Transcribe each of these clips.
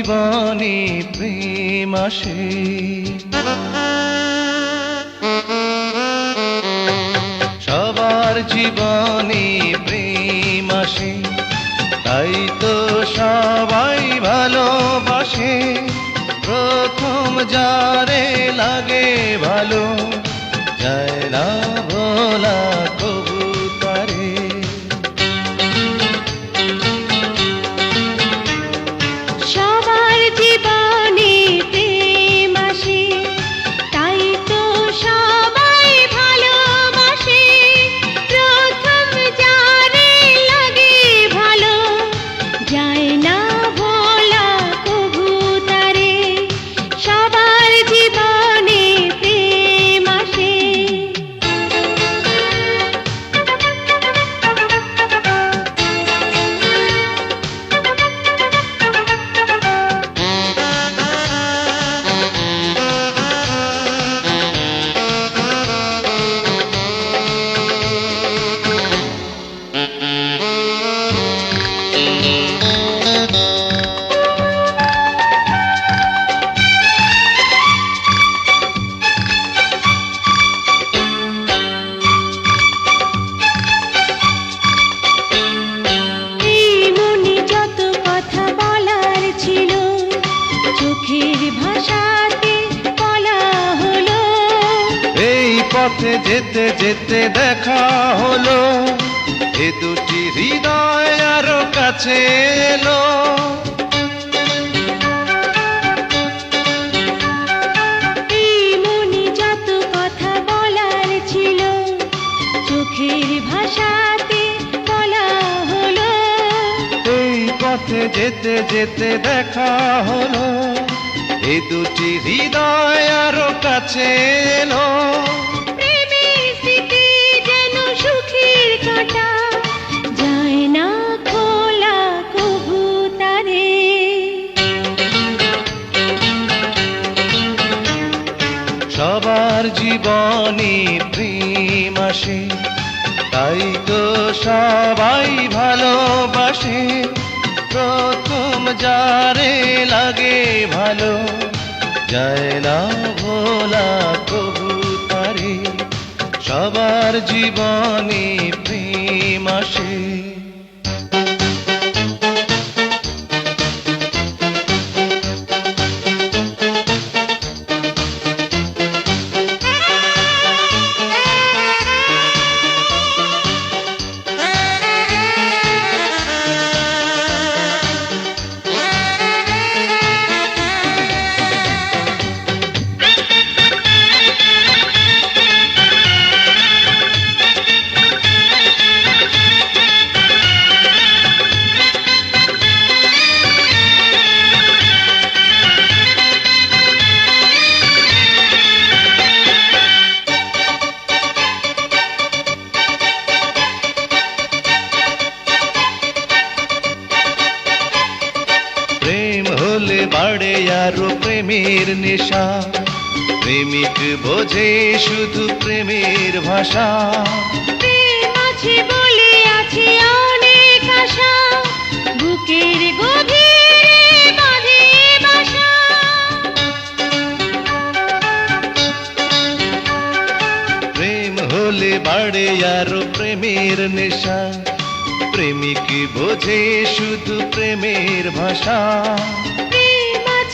জীবনে প্রেম আসে। সবার জীবনে প্রেম আসে, তাই তো সবাই ভালোবাসে। প্রথম যারে লাগে ভালো, যায় না পথে যেতে যেতে দেখা হলো। এ দুটি হৃদয় আরও কাছে এলো। যত পথে যেতে যেতে দেখা হলো। এ দুটি হৃদয় আরও কাছে এলো। সবার জীবনে প্রেম আসে, তাই তো সবাই ভালোবাসে। প্রথম যারে লাগে ভালো, যায় না ভোলা কবুতারে সবার জীবনে প্রেম আসে। বাড়ে আরও প্রেমের নেশা। প্রেমিক বোঝে শুধু প্রেমের ভাষা। প্রেম আছে বলে আছে অনেক আশা। বুকের গভীরে বাঁধে বাসা। প্রেম হলে বাড়ে আরও প্রেমের নেশা। প্রেমিক বোঝে শুধু প্রেমের ভাষা।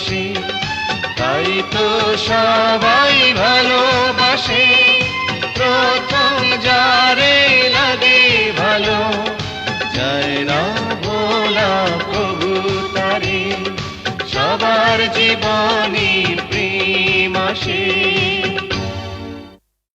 আসে তাই তো সবাই ভালোবাসে। প্রথম যারে লাগে ভালো যায় না ভোলা তারে। সবার জীবনী প্রেম আসে।